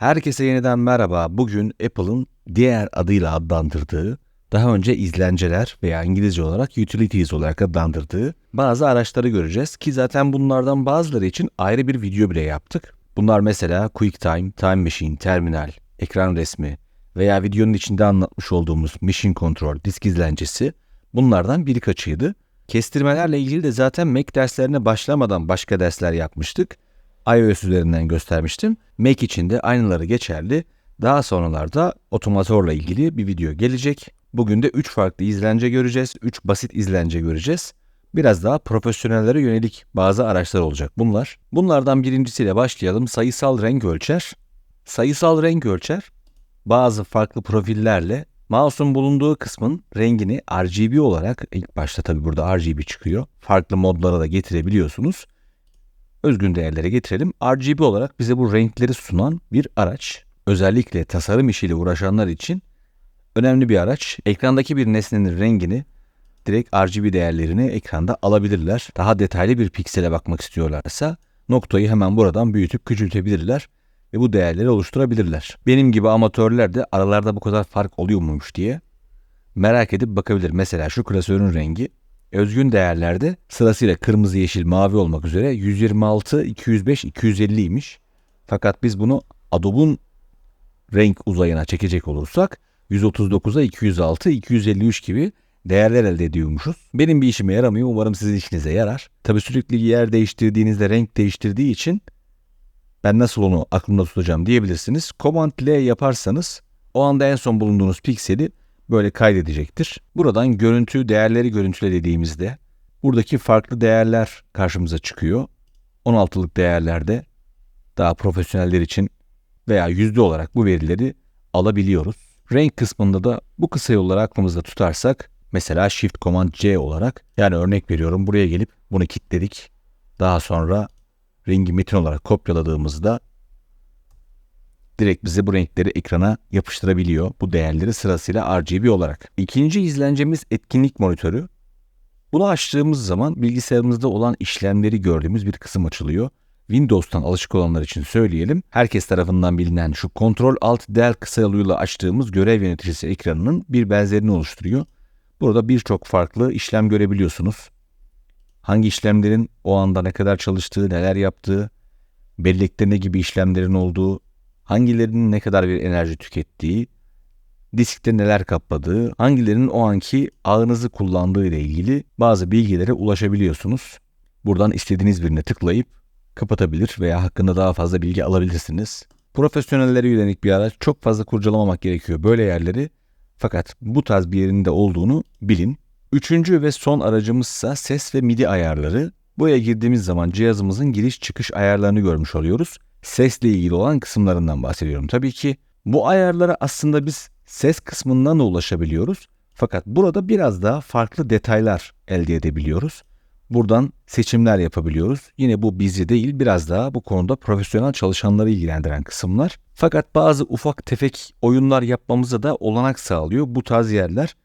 Herkese yeniden merhaba. Bugün Apple'ın diğer adıyla adlandırdığı, daha önce izlenceler veya İngilizce olarak utilities olarak adlandırdığı bazı araçları göreceğiz ki zaten bunlardan bazıları için ayrı bir video bile yaptık. Bunlar mesela QuickTime, Time Machine, Terminal, ekran resmi veya videonun içinde anlatmış olduğumuz Mission Control, disk izlencesi bunlardan birkaçıydı. Kestirmelerle ilgili de zaten Mac derslerine başlamadan başka dersler yapmıştık iOS üzerinden göstermiştim. Mac için de aynıları geçerli. Daha sonralarda otomatörle ilgili bir video gelecek. Bugün de 3 farklı izlence göreceğiz. 3 basit izlence göreceğiz. Biraz daha profesyonellere yönelik bazı araçlar olacak bunlar. Bunlardan birincisiyle başlayalım. Sayısal renk ölçer. Sayısal renk ölçer bazı farklı profillerle mouse'un bulunduğu kısmın rengini RGB olarak ilk başta tabi burada RGB çıkıyor. Farklı modlara da getirebiliyorsunuz özgün değerlere getirelim. RGB olarak bize bu renkleri sunan bir araç. Özellikle tasarım işiyle uğraşanlar için önemli bir araç. Ekrandaki bir nesnenin rengini direkt RGB değerlerini ekranda alabilirler. Daha detaylı bir piksele bakmak istiyorlarsa noktayı hemen buradan büyütüp küçültebilirler ve bu değerleri oluşturabilirler. Benim gibi amatörler de aralarda bu kadar fark oluyor muymuş diye merak edip bakabilir. Mesela şu klasörün rengi özgün değerlerde sırasıyla kırmızı, yeşil, mavi olmak üzere 126, 205, 250 imiş. Fakat biz bunu Adobe'un renk uzayına çekecek olursak 139'a 206, 253 gibi değerler elde ediyormuşuz. Benim bir işime yaramıyor. Umarım sizin işinize yarar. Tabii sürekli yer değiştirdiğinizde renk değiştirdiği için ben nasıl onu aklımda tutacağım diyebilirsiniz. Command L yaparsanız o anda en son bulunduğunuz pikseli böyle kaydedecektir. Buradan görüntü değerleri görüntüle dediğimizde buradaki farklı değerler karşımıza çıkıyor. 16'lık değerlerde daha profesyoneller için veya yüzde olarak bu verileri alabiliyoruz. Renk kısmında da bu kısa yolları aklımızda tutarsak mesela Shift Command C olarak yani örnek veriyorum buraya gelip bunu kilitledik. Daha sonra rengi metin olarak kopyaladığımızda direkt bize bu renkleri ekrana yapıştırabiliyor. Bu değerleri sırasıyla RGB olarak. İkinci izlencemiz etkinlik monitörü. Bunu açtığımız zaman bilgisayarımızda olan işlemleri gördüğümüz bir kısım açılıyor. Windows'tan alışık olanlar için söyleyelim. Herkes tarafından bilinen şu Ctrl Alt Del kısa açtığımız görev yöneticisi ekranının bir benzerini oluşturuyor. Burada birçok farklı işlem görebiliyorsunuz. Hangi işlemlerin o anda ne kadar çalıştığı, neler yaptığı, bellekte ne gibi işlemlerin olduğu, hangilerinin ne kadar bir enerji tükettiği, diskte neler kapladığı, hangilerinin o anki ağınızı kullandığı ile ilgili bazı bilgilere ulaşabiliyorsunuz. Buradan istediğiniz birine tıklayıp kapatabilir veya hakkında daha fazla bilgi alabilirsiniz. Profesyonellere yönelik bir araç çok fazla kurcalamamak gerekiyor böyle yerleri. Fakat bu tarz bir yerinde olduğunu bilin. Üçüncü ve son aracımızsa ses ve MIDI ayarları. Buraya girdiğimiz zaman cihazımızın giriş çıkış ayarlarını görmüş oluyoruz sesle ilgili olan kısımlarından bahsediyorum. Tabii ki bu ayarlara aslında biz ses kısmından da ulaşabiliyoruz. Fakat burada biraz daha farklı detaylar elde edebiliyoruz. Buradan seçimler yapabiliyoruz. Yine bu bizi değil biraz daha bu konuda profesyonel çalışanları ilgilendiren kısımlar. Fakat bazı ufak tefek oyunlar yapmamıza da olanak sağlıyor bu tarz yerler.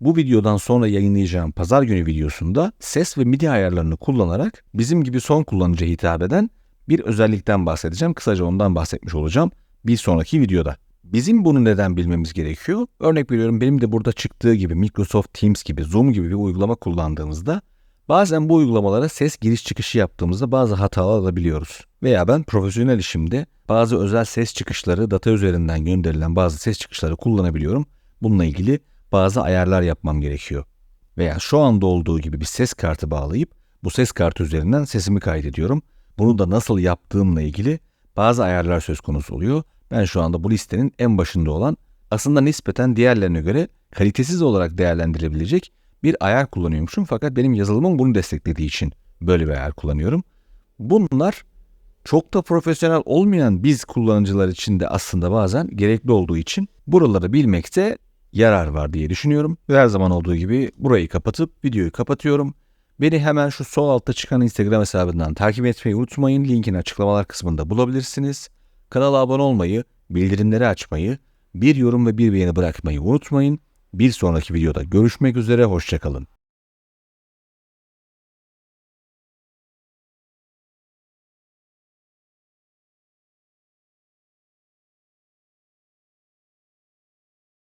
Bu videodan sonra yayınlayacağım pazar günü videosunda ses ve MIDI ayarlarını kullanarak bizim gibi son kullanıcıya hitap eden bir özellikten bahsedeceğim. Kısaca ondan bahsetmiş olacağım bir sonraki videoda. Bizim bunu neden bilmemiz gerekiyor? Örnek veriyorum benim de burada çıktığı gibi Microsoft Teams gibi Zoom gibi bir uygulama kullandığımızda bazen bu uygulamalara ses giriş çıkışı yaptığımızda bazı hatalar alabiliyoruz. Veya ben profesyonel işimde bazı özel ses çıkışları data üzerinden gönderilen bazı ses çıkışları kullanabiliyorum. Bununla ilgili bazı ayarlar yapmam gerekiyor. Veya şu anda olduğu gibi bir ses kartı bağlayıp bu ses kartı üzerinden sesimi kaydediyorum. Bunu da nasıl yaptığımla ilgili bazı ayarlar söz konusu oluyor. Ben şu anda bu listenin en başında olan aslında nispeten diğerlerine göre kalitesiz olarak değerlendirilebilecek bir ayar kullanıyormuşum. Fakat benim yazılımım bunu desteklediği için böyle bir ayar kullanıyorum. Bunlar çok da profesyonel olmayan biz kullanıcılar için de aslında bazen gerekli olduğu için buraları bilmekte yarar var diye düşünüyorum. Ve her zaman olduğu gibi burayı kapatıp videoyu kapatıyorum. Beni hemen şu sol altta çıkan Instagram hesabından takip etmeyi unutmayın. Linkini açıklamalar kısmında bulabilirsiniz. Kanala abone olmayı, bildirimleri açmayı, bir yorum ve bir beğeni bırakmayı unutmayın. Bir sonraki videoda görüşmek üzere, hoşçakalın.